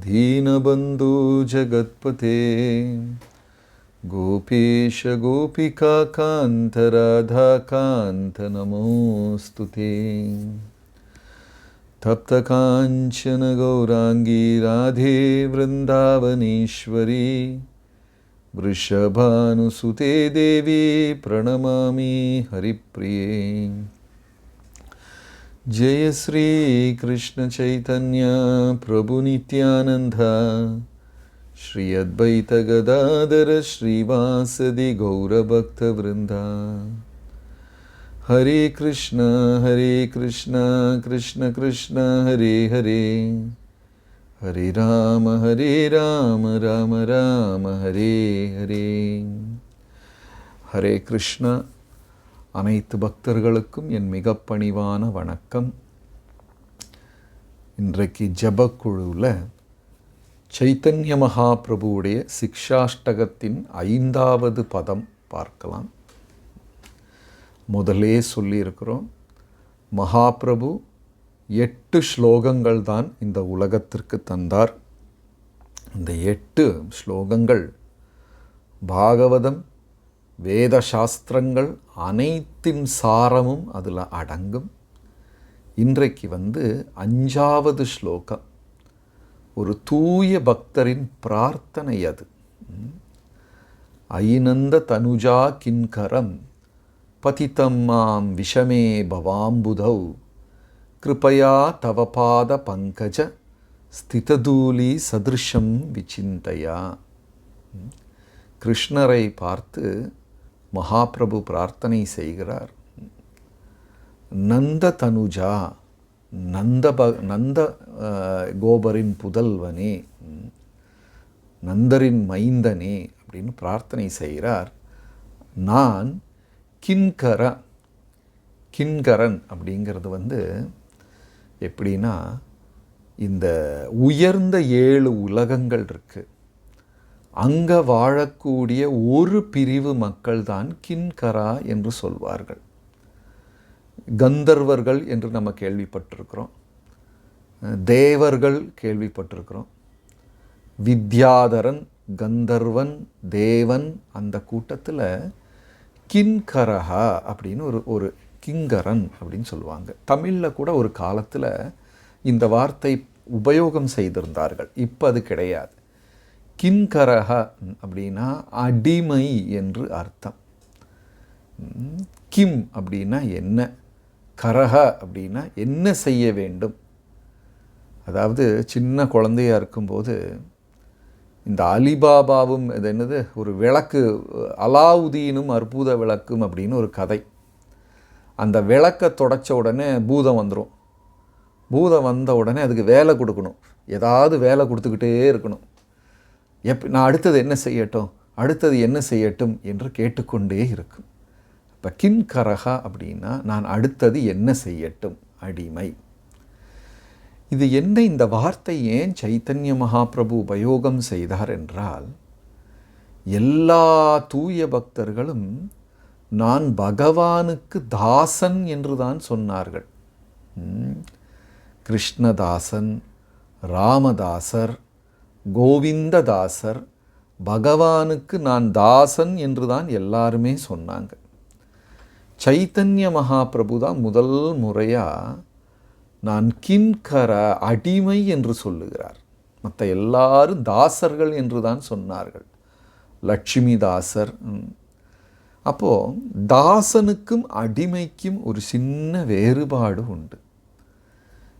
ದೀನಬಂಧು ಜಗತ್ಪತೆ ಗೋಪೇಶ ಗೋಪಿಕಾಂತ ರಾಧಾಕಾಂತ ನಮೋಸ್ತು ತಪ್ತಕಾಂಚನ ಗೌರಾಂಗಿ ರಾಧೆ ವೃಂದಾವನೇಶ್ವರಿ. ವೃಷಭಾನುಸುತೆ ದೇವಿ ಪ್ರಣಮಾಮಿ ಹರಿಪ್ರಿಯೇ. जय श्री कृष्ण चैतन्य प्रभु नित्यानंद श्री अद्वैत गदाधर श्रीवासदि गौरभक्त वृंदा हरे कृष्ण हरे कृष्ण कृष्ण कृष्ण, हरे हरे। हरे राम हरे राम राम राम, हरे हरे। हरे कृष्ण। அனைத்து பக்தர்களுக்கும் என் மிக பணிவான வணக்கம். இன்றைக்கு ஜபக்குழுவில் சைத்தன்ய மகாபிரபுவுடைய சிக்ஷாஷ்டகத்தின் ஐந்தாவது பதம் பார்க்கலாம். முதலே சொல்லியிருக்கிறோம் மகாபிரபு எட்டு ஸ்லோகங்கள் தான் இந்த உலகத்திற்கு தந்தார். இந்த எட்டு ஸ்லோகங்கள் பாகவதம் வேத சாஸ்திரங்கள் அனைத்தின் சாரமும் அதில் அடங்கும். இன்றைக்கு வந்து அஞ்சாவது ஸ்லோகம். ஒரு தூய பக்தரின் பிரார்த்தனை அது. ஐநந்த தனுஜா கின்கரம் பதித்தம் மாம் விஷமே பவாம்புதௌ. கிருபயா தவபாத பங்கஜ ஸ்திததூலி சதிருஷம் விசிந்தையா கிருஷ்ணரை பார்த்து மகாபிரபு பிரார்த்தனை செய்கிறார். நந்த தனுஜா நந்த ப நந்த கோபரின் புதல்வனே நந்தரின் மைந்தனே அப்படின்னு பிரார்த்தனை செய்கிறார். நான் கின்கர கின்கரன் அப்படிங்கிறது வந்து எப்படின்னா இந்த உயர்ந்த ஏழு உலகங்கள் இருக்குது அங்கே வாழக்கூடிய ஒரு பிரிவு மக்கள்தான் கின்கரா என்று சொல்வார்கள். கந்தர்வர்கள் என்று நம்ம கேள்விப்பட்டிருக்கிறோம். தேவர்கள் கேள்விப்பட்டிருக்கிறோம். வித்யாதரன் கந்தர்வன் தேவன் அந்த கூட்டத்தில் கின்கரஹா அப்படின்னு ஒரு ஒரு கிங்கரன் அப்படின்னு சொல்லுவாங்க. தமிழில் கூட ஒரு காலத்தில் இந்த வார்த்தை உபயோகம் செய்திருந்தார்கள். இப்போ அது கிடையாது. கின்கரக அப்படின்னா அடிமை என்று அர்த்தம். கிம் அப்படின்னா என்ன? கரக அப்படின்னா என்ன செய்ய வேண்டும்? அதாவது சின்ன குழந்தையாக இருக்கும்போது இந்த அலிபாபாவும் இது என்னது? ஒரு விளக்கு அலாவுதீனும் அற்புத விளக்கும் அப்படின்னு ஒரு கதை. அந்த விளக்கை தொடச்ச உடனே பூதம் வந்துடும் பூதம் வந்த உடனே அதுக்கு வேலை கொடுக்கணும். ஏதாவது வேலை கொடுத்துக்கிட்டே இருக்கணும். எப் நான் அடுத்தது என்ன செய்யட்டும்? அடுத்தது என்ன செய்யட்டும்? என்று கேட்டுக்கொண்டே இருக்கும். இப்போ கின்கரகா அப்படின்னா நான் அடுத்தது என்ன செய்யட்டும்? அடிமை. இது என்ன இந்த வார்த்தை ஏன் சைத்தன்ய மகாபிரபு உபயோகம் செய்தார் என்றால் எல்லா தூய பக்தர்களும் நான் பகவானுக்கு தாசன் என்று தான் சொன்னார்கள் கிருஷ்ணதாசன் ராமதாசர் கோவிந்ததாசர் பகவானுக்கு நான் தாசன் என்று தான் எல்லாருமே சொன்னாங்க. சைத்தன்ய மகாபிரபு தான் முதல் முறையாக நான் கின்கர அடிமை என்று சொல்லுகிறார். மற்ற எல்லாரும் தாசர்கள் என்று தான் சொன்னார்கள். லட்சுமி தாசர் அப்போது தாசனுக்கும் அடிமைக்கும் ஒரு சின்ன வேறுபாடு உண்டு.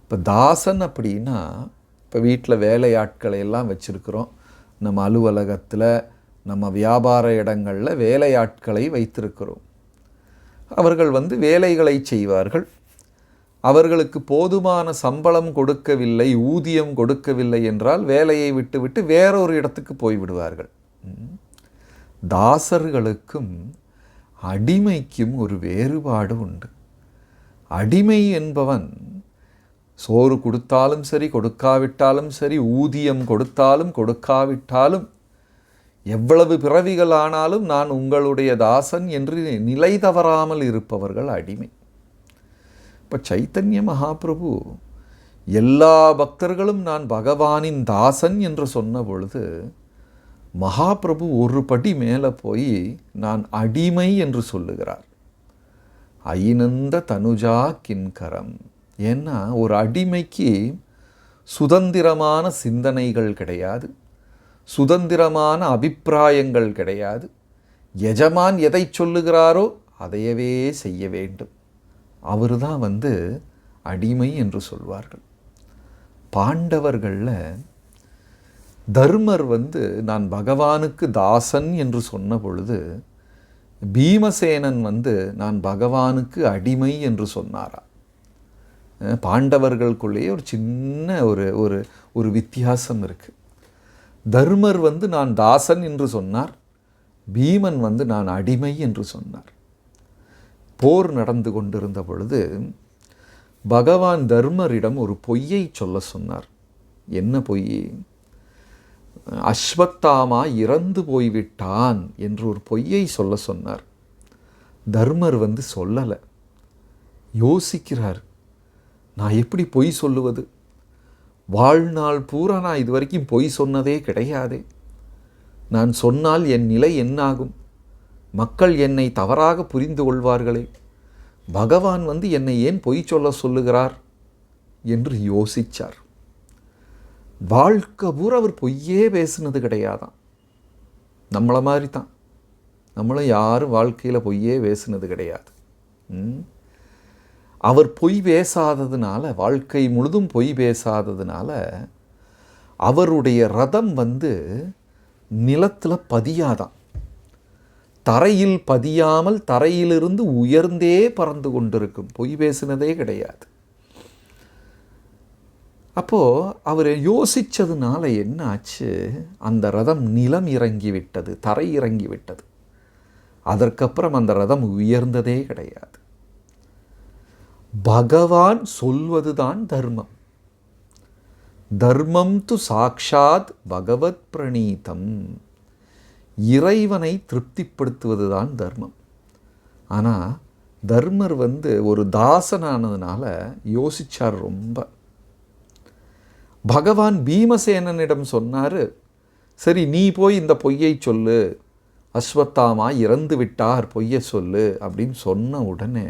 இப்போ தாசன் அப்படின்னா இப்போ வீட்டில் வேலையாட்களை எல்லாம் வச்சுருக்கிறோம். நம்ம அலுவலகத்தில் நம்ம வியாபார இடங்களில் வேலையாட்களை வைத்திருக்கிறோம். அவர்கள் வந்து வேலைகளை செய்வார்கள். அவர்களுக்கு போதுமான சம்பளம் கொடுக்கவில்லை ஊதியம் கொடுக்கவில்லை என்றால் வேலையை விட்டுவிட்டு வேறொரு இடத்துக்கு போய்விடுவார்கள். தாசர்களுக்கும் அடிமைக்கும் ஒரு வேறுபாடு உண்டு. அடிமை என்பவன் சோறு கொடுத்தாலும் சரி கொடுக்காவிட்டாலும் சரி ஊதியம் கொடுத்தாலும் கொடுக்காவிட்டாலும் எவ்வளவு பிறவிகள் ஆனாலும் நான் உங்களுடைய தாசன் என்று நிலை தவறாமல் இருப்பவர்கள் அடிமை. இப்போ சைத்தன்ய மகாபிரபு எல்லா பக்தர்களும் நான் பகவானின் தாசன் என்று சொன்ன பொழுது மகாபிரபு ஒரு படி மேலே போய் நான் அடிமை என்று சொல்லுகிறார். ஐநந்த தனுஜா கின்கரம். ஏன்னா ஒரு அடிமைக்கு சுதந்திரமான சிந்தனைகள் கிடையாது சுதந்திரமான அபிப்பிராயங்கள் கிடையாது. எஜமான் எதை சொல்லுகிறாரோ அதையவே செய்ய வேண்டும். அவர் தான் வந்து அடிமை என்று சொல்வார்கள். பாண்டவர்களில் தர்மர் வந்து நான் பகவானுக்கு தாசன் என்று சொன்ன பொழுது பீமசேனன் வந்து நான் பகவானுக்கு அடிமை என்று சொன்னாரா? பாண்டவர்களுக்குள்ளேயே ஒரு சின்ன ஒரு ஒரு ஒரு வித்தியாசம் இருக்குது தர்மர் வந்து நான் தாசன் என்று சொன்னார் பீமன் வந்து நான் அடிமை என்று சொன்னார். போர் நடந்து கொண்டிருந்த பொழுது பகவான் தர்மரிடம் ஒரு பொய்யை சொல்ல சொன்னார். என்ன பொய்? அஸ்வத்தாமா இறந்து போய்விட்டான் என்று ஒரு பொய்யை சொல்ல சொன்னார். தர்மர் வந்து சொல்லலை. யோசிக்கிறார் நான் எப்படி பொய் சொல்லுவது? வாழ்நாள் பூரா நான் இது வரைக்கும் பொய் சொன்னதே கிடையாதே. நான் சொன்னால் என் நிலை என்னாகும்? மக்கள் என்னை தவறாக புரிந்து கொள்வார்களே. பகவான் வந்து என்னை ஏன் பொய் சொல்ல சொல்லுகிறார்? என்று யோசிச்சார். வாழ்க்கை பூரா அவர் பொய்யே பேசுனது கிடையாதான் நம்மளை மாதிரி தான் நம்மளும் யாரும் வாழ்க்கையில் பொய்யே பேசுனது கிடையாது. ம்? அவர் பொய் பேசாததுனால வாழ்க்கை முழுதும் பொய் பேசாததுனால அவருடைய ரதம் வந்து நிலத்தில் பதியாதான். தரையில் பதியாமல் தரையிலிருந்து உயர்ந்தே பறந்து கொண்டிருக்கும். பொய் பேசினதே கிடையாது. அப்போது அவர் யோசித்ததுனால என்ன ஆச்சு அந்த ரதம் நிலம் இறங்கி விட்டது தரை இறங்கி விட்டது. அதற்கப்புறம் அந்த ரதம் உயர்ந்ததே கிடையாது. பகவான் சொல்வதுதான் தர்மம். தர்மம் து சாக்ஷாத் பகவத் பிரணீதம். இறைவனை திருப்திப்படுத்துவதுதான் தர்மம். ஆனால் தர்மர் வந்து ஒரு தாசனானதுனால யோசிச்சார் ரொம்ப. பகவான் பீமசேனனிடம் சொன்னார் சரி நீ போய் இந்த பொய்யை சொல்லு. அஸ்வத்தாமா இறந்து விட்டார் பொய்யை சொல்லு அப்படின்னு சொன்ன உடனே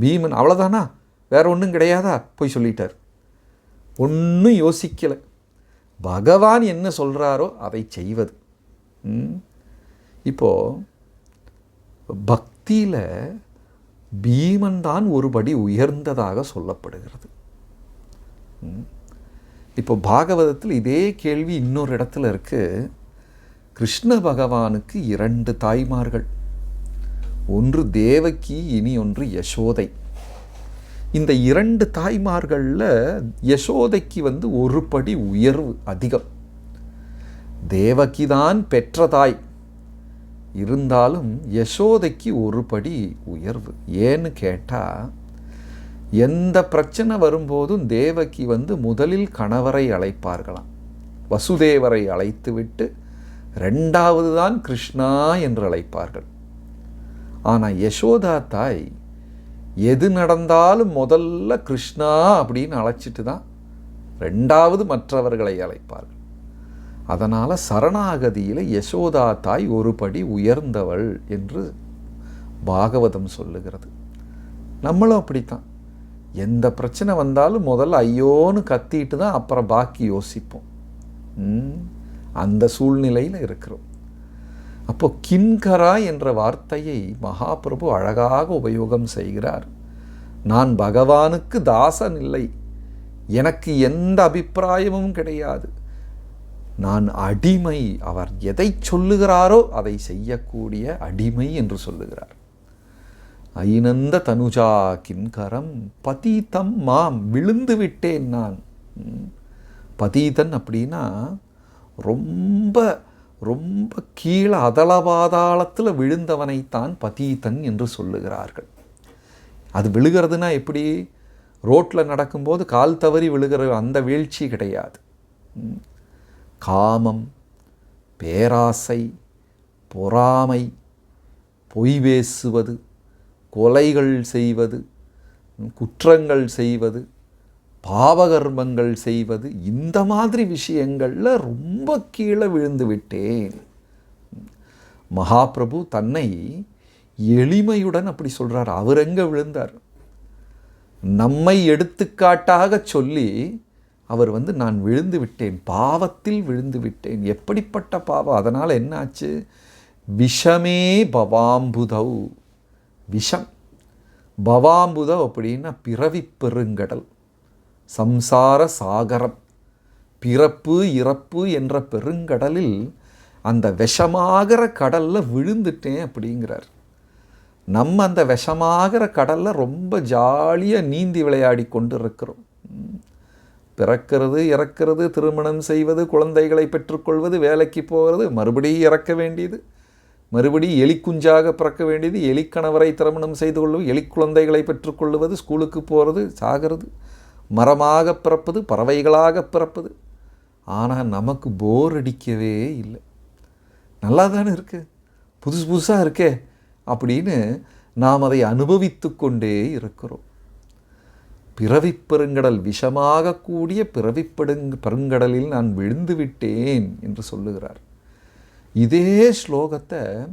பீமன் அவ்வளோதானா வேற ஒன்றும் கிடையாதா? போய் சொல்லிட்டார். ஒன்றும் யோசிக்கலை. பகவான் என்ன சொல்கிறாரோ அதை செய்வது. ம்? பக்தியில் பீமன் தான் ஒருபடி உயர்ந்ததாக சொல்லப்படுகிறது. இப்போ பாகவதத்தில் இதே கேள்வி இன்னொரு இடத்துல இருக்குது கிருஷ்ண பகவானுக்கு இரண்டு தாய்மார்கள். ஒன்று தேவகி இனி ஒன்று யசோதை. இந்த இரண்டு தாய்மார்களில் யசோதைக்கு வந்து ஒரு படி உயர்வு அதிகம். தேவகி தான் பெற்ற தாய். இருந்தாலும் யசோதைக்கு ஒரு படி உயர்வு. ஏன்னு கேட்டால் எந்த பிரச்சனை வரும்போதும் தேவகி வந்து முதலில் கணவரை அழைப்பார்களாம். வசுதேவரை அழைத்துவிட்டு ரெண்டாவது தான் கிருஷ்ணா என்று அழைப்பார்கள். ஆனால் யசோதா தாய் எது நடந்தாலும் முதல்ல கிருஷ்ணா அப்படின்னு அழைச்சிட்டு தான் ரெண்டாவது மற்றவர்களை அழைப்பார்கள். அதனால் சரணாகதியில் யசோதா தாய் ஒரு படி உயர்ந்தவள் என்று பாகவதம் சொல்லுகிறது. நம்மளும் அப்படித்தான். எந்த பிரச்சனை வந்தாலும் முதல்ல ஐயோன்னு கத்திட்டு தான் அப்புறம் பாக்கி யோசிப்போம். ம், அந்த சூழ்நிலையில் இருக்கிறோம். அப்போ கின்கரா என்ற வார்த்தையை மகாபிரபு அழகாக உபயோகம் செய்கிறார். நான் பகவானுக்கு தாசன் இல்லை. எனக்கு எந்த அபிப்பிராயமும் கிடையாது. நான் அடிமை. அவர் எதை சொல்லுகிறாரோ அதை செய்யக்கூடிய அடிமை என்று சொல்லுகிறார். ஐனந்த தனுஜா கின்கரம் பதீதம் மாம் விழுந்து விட்டேன் நான். பதீதன் அப்படின்னா ரொம்ப ரொம்ப கீழே அதளபாதாளத்தில் விழுந்தவனைத்தான் பதீதன் என்று சொல்லுகிறார்கள். அது விழுகிறதுனா எப்படி? ரோட்டில் நடக்கும்போது கால் தவறி விழுகிற அந்த வீழ்ச்சி கிடையாது. காமம் பேராசை பொறாமை பொய் பேசுவது கொலைகள் செய்வது குற்றங்கள் செய்வது பாவகர்மங்கள் செய்வது இந்த மாதிரி விஷயங்களில் ரொம்ப கீழே விழுந்து விட்டேன். மகாபிரபு தன்னை எளிமையுடன் அப்படி சொல்கிறார் அவர் எங்கே விழுந்தார்? நம்மை எடுத்துக்காட்டாக சொல்லி அவர் வந்து நான் விழுந்து விட்டேன். பாவத்தில் விழுந்து விட்டேன். எப்படிப்பட்ட பாவம்? அதனால் என்னாச்சு விஷமே பவாம்புதவ் விஷம். பவாம்புதவ் அப்படின்னா பிறவி பெருங்கடல். சம்சார சாகரம். பிறப்பு இறப்பு என்ற பெருங்கடலில் அந்த விஷமாகிற கடலில் விழுந்துட்டேன் அப்படிங்கிறார். நம்ம அந்த விஷமாகிற கடலில் ரொம்ப ஜாலியாக நீந்தி விளையாடி கொண்டு இருக்கிறோம் பிறக்கிறது இறக்கிறது திருமணம் செய்வது குழந்தைகளை பெற்றுக்கொள்வது வேலைக்கு போகிறது மறுபடியும் இறக்க வேண்டியது. மறுபடியும் எலிக்குஞ்சாக பிறக்க வேண்டியது எலிக்கணவரை திருமணம் செய்து கொள்வது எலிக்குழந்தைகளை பெற்றுக்கொள்வது ஸ்கூலுக்கு போகிறது சாகிறது. மரமாக பிறப்பது பறவைகளாக பிறப்பது. ஆனால் நமக்கு போர் அடிக்கவே இல்லை. நல்லா தானே இருக்கு? புதுசு புதுசாக இருக்கே அப்படின்னு நாம் அதை அனுபவித்து கொண்டே இருக்கிறோம். பிறவிப்பெருங்கடல் விஷமாக கூடிய பிறவிப் பெருங்கடலில் நான் விழுந்து விட்டேன் என்று சொல்லுகிறார். இதே ஸ்லோகத்தை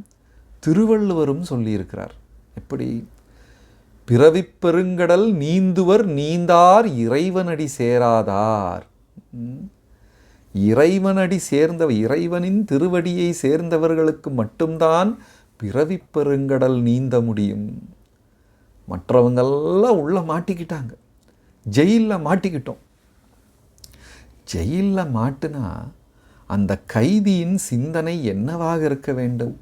திருவள்ளுவரும் சொல்லியிருக்கிறார். எப்படி? பிறவிப் பெருங்கடல் நீந்துவர் நீந்தார் இறைவனடி சேராதார். இறைவனடி சேர்ந்த இறைவனின் திருவடியை சேர்ந்தவர்களுக்கு மட்டும்தான் பிறவிப் பெருங்கடல் நீந்த முடியும். மற்றவங்கெல்லாம் உள்ளே மாட்டிக்கிட்டாங்க. ஜெயிலில் மாட்டிக்கிட்டோம். ஜெயிலில் மாட்டுனா அந்த கைதியின் சிந்தனை என்னவாக இருக்க வேண்டும்?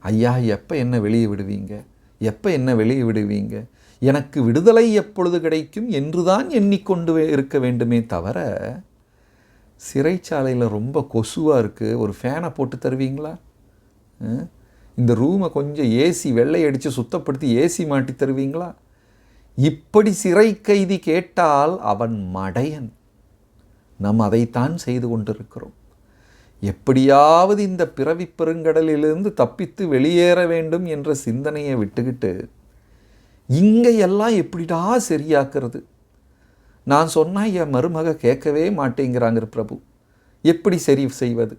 ஐயா எப்போ என்ன வெளியே விடுவீங்க? எப்போ என்ன வெளியே விடுவீங்க? எனக்கு விடுதலை எப்பொழுது கிடைக்கும் என்றுதான் எண்ணிக்கொண்டு இருக்க வேண்டுமே தவிர சிறைச்சாலையில் ரொம்ப கொசுவாக இருக்குது ஒரு ஃபேனை போட்டு தருவீங்களா? இந்த ரூமை கொஞ்சம் ஏசி வெள்ளை அடித்து சுத்தப்படுத்தி ஏசி மாட்டி தருவீங்களா? இப்படி சிறை கைதி கேட்டால் அவன் மடையன். நாம் அதைத்தான் செய்து கொண்டிருக்கிறோம். எப்படியாவது இந்த பிறவி பெருங்கடலிலிருந்து தப்பித்து வெளியேற வேண்டும் என்ற சிந்தனையை விட்டுக்கிட்டு இங்கே எல்லாம் எப்படிடா சரியாக்குறது? நான் சொன்னால் என் மருமக கேட்கவே மாட்டேங்கிறாங்க பிரபு. எப்படி சரி செய்வது?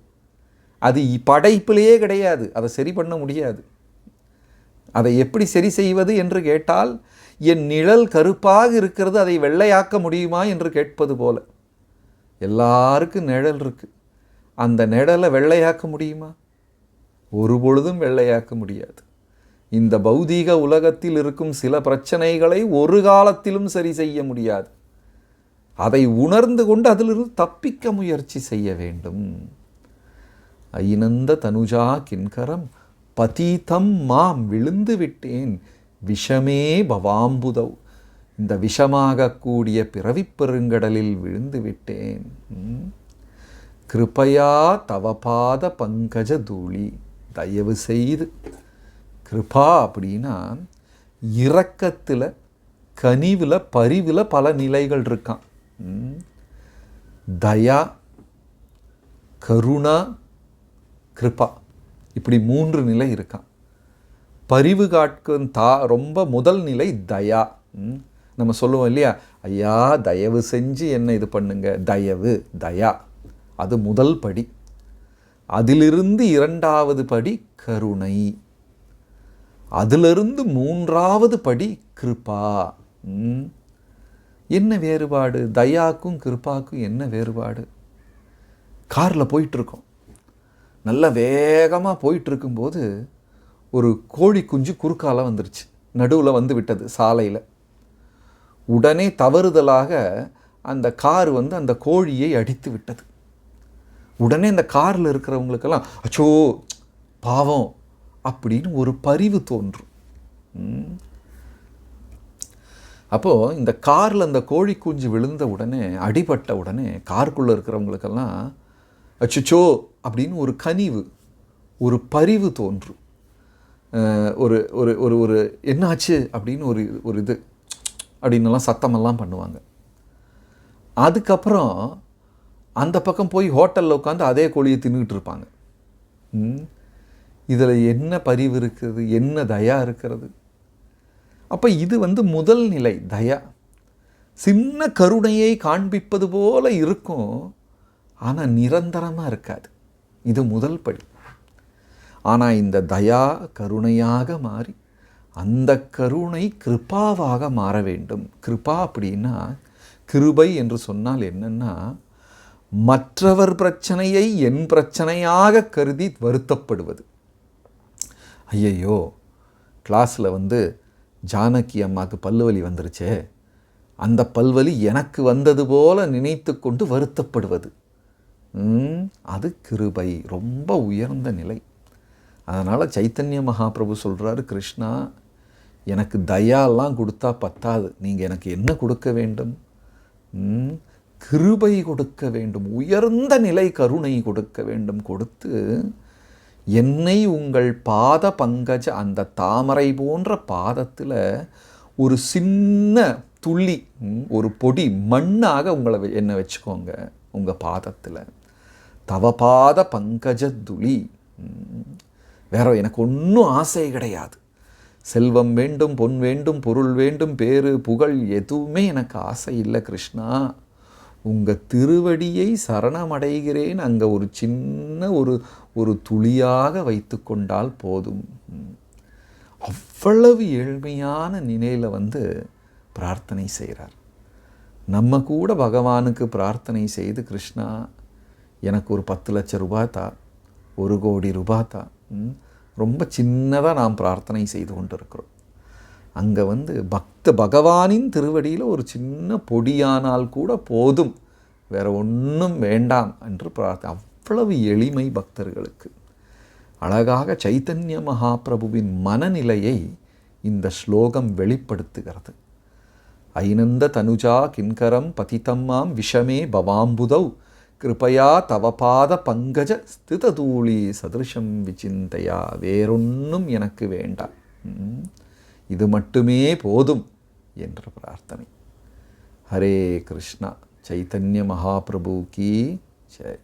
அது படைப்பிலேயே கிடையாது. அதை சரி பண்ண முடியாது. அதை எப்படி சரி செய்வது என்று கேட்டால் என் நிழல் கருப்பாக இருக்கிறது அதை வெள்ளையாக்க முடியுமா என்று கேட்பது போல. எல்லாருக்கும் நிழல் இருக்குது அந்த நிழலை வெள்ளையாக்க முடியுமா? ஒரு பொழுதும் வெள்ளையாக்க முடியாது. இந்த பௌதீக உலகத்தில் இருக்கும் சில பிரச்சனைகளை ஒரு காலத்திலும் சரி செய்ய முடியாது. அதை உணர்ந்து கொண்டு அதிலிருந்து தப்பிக்க முயற்சி செய்ய வேண்டும். ஐனந்த தனுஜா கின்கரம் பதீதம் மாம் விழுந்து விட்டேன். விஷமே பவாம்புதவ் இந்த விஷமாகக்கூடிய கூடிய பெருங்கடலில் விழுந்து விட்டேன். கிருபையா தவபாத பங்கஜ தூளி. தயவு செய்து கிருபா அப்படின்னா இரக்கத்தில் கனிவில் பரிவில் பல நிலைகள் இருக்கான் ம். தயா கருணா கிருபா. இப்படி மூன்று நிலை இருக்கான் பரிவு காட்கும் தா ரொம்ப முதல் நிலை தயா. ம். நம்ம சொல்லுவோம் இல்லையா? ஐயா தயவு செஞ்சு என்ன இது பண்ணுங்க? தயவு தயா. அது முதல் படி. அதிலிருந்து இரண்டாவது படி கருணை. அதிலிருந்து மூன்றாவது படி கிருபா. என்ன வேறுபாடு? தயாக்கும் கிருப்பாக்கும் என்ன வேறுபாடு? காரில் போயிட்டுருக்கோம். நல்லா வேகமாக போயிட்டுருக்கும்போது ஒரு கோழி குஞ்சு குறுக்கால வந்துருச்சு. நடுவில் வந்து விட்டது சாலையில். உடனே தவறுதலாக அந்த கார் வந்து அந்த கோழியை அடித்து விட்டது. உடனே அந்த காரில் இருக்கிறவங்களுக்கெல்லாம் அச்சோ பாவம் அப்படின்னு ஒரு பரிவு தோன்றும். அப்போது இந்த காரில் அந்த கோழி குஞ்சு விழுந்த உடனே அடிபட்ட உடனே காருக்குள்ளே இருக்கிறவங்களுக்கெல்லாம் அச்சுச்சோ அப்படின்னு ஒரு கனிவு ஒரு பரிவு தோன்றும். ஒரு ஒரு ஒரு ஒரு என்னாச்சு அப்படின்னு ஒரு ஒரு இது அப்படின்னுலாம் சத்தமெல்லாம் பண்ணுவாங்க. அதுக்கப்புறம் அந்த பக்கம் போய் ஹோட்டலில் உட்காந்து அதே கோழியை தின்னுக்கிட்டு இருப்பாங்க. இதில் என்ன பரிவு இருக்கிறது என்ன தயா இருக்கிறது? அப்போ இது வந்து முதல் நிலை தயா. சின்ன கருணையை காண்பிப்பது போல இருக்கும் ஆனால் நிரந்தரமாக இருக்காது. இது முதல் படி. ஆனால் இந்த தயா கருணையாக மாறி அந்த கருணை கிருபாவாக மாற வேண்டும். கிருபா அப்படின்னா கிருபை என்று சொன்னால் என்னென்னா மற்றவர் பிரச்சனையை என் பிரச்சனையாக கருதி வருத்தப்படுவது. ஐயையோ கிளாஸில் வந்து ஜானகி அம்மாவுக்கு பல்வலி வந்துருச்சே. அந்த பல்வலி எனக்கு வந்தது போல நினைத்து கொண்டு வருத்தப்படுவது. ம், அது கிருபை ரொம்ப உயர்ந்த நிலை. அதனால் சைத்தன்ய மகாபிரபு சொல்கிறாரு கிருஷ்ணா எனக்கு தயாலாம் கொடுத்தா பத்தாது. நீங்கள் எனக்கு என்ன கொடுக்க வேண்டும்? கிருபை கொடுக்க வேண்டும். உயர்ந்த நிலை கருணை கொடுக்க வேண்டும். கொடுத்து என்னை உங்கள் பாத பங்கஜ அந்த தாமரை போன்ற பாதத்தில் ஒரு சின்ன துள்ளி ஒரு பொடி மண்ணாக உங்களை என்னை வச்சுக்கோங்க உங்கள் பாதத்தில். தவபாத பங்கஜ துளி வேற எனக்கு ஒன்றும் ஆசை கிடையாது. செல்வம் வேண்டும் பொன் வேண்டும் பொருள் வேண்டும் பேரு புகழ் எதுவுமே எனக்கு ஆசை இல்லை கிருஷ்ணா. உங்கள் திருவடியை சரணமடைகிறேன். அங்கே ஒரு சின்ன ஒரு ஒரு துளியாக வைத்து கொண்டால் போதும். அவ்வளவு ஏழ்மையான நிலையில் வந்து பிரார்த்தனை செய்கிறார் நம்ம கூட பகவானுக்கு பிரார்த்தனை செய்து கிருஷ்ணா எனக்கு ஒரு பத்து லட்சம் ரூபாய் தா ஒரு கோடி ரூபாய் தா ம். ரொம்ப சின்னதாக நாம் பிரார்த்தனை செய்து கொண்டிருக்கிறோம். அங்கே வந்து பக்த பகவானின் திருவடியில் ஒரு சின்ன பொடியானால் கூட போதும். வேற ஒன்றும் வேண்டாம் என்று பிரார்த்தனை. அவ்வளவு எளிமை பக்தர்களுக்கு. அழகாக சைத்தன்ய மகாபிரபுவின் மனநிலையை இந்த ஸ்லோகம் வெளிப்படுத்துகிறது. ஐனந்த தனுஜா கின்கரம் பதித்தம்மாம் விஷமே பவாம்புதௌ. கிருபையா தவபாத பங்கஜ ஸ்திததூளி சதிருஷம் விசிந்தையா வேறொன்னும் எனக்கு வேண்டாம். இது மட்டுமே போதும் என்ற பிரார்த்தனை. ஹரே கிருஷ்ணா சைத்தன்ய மகாபிரபு கீ ஜெய்.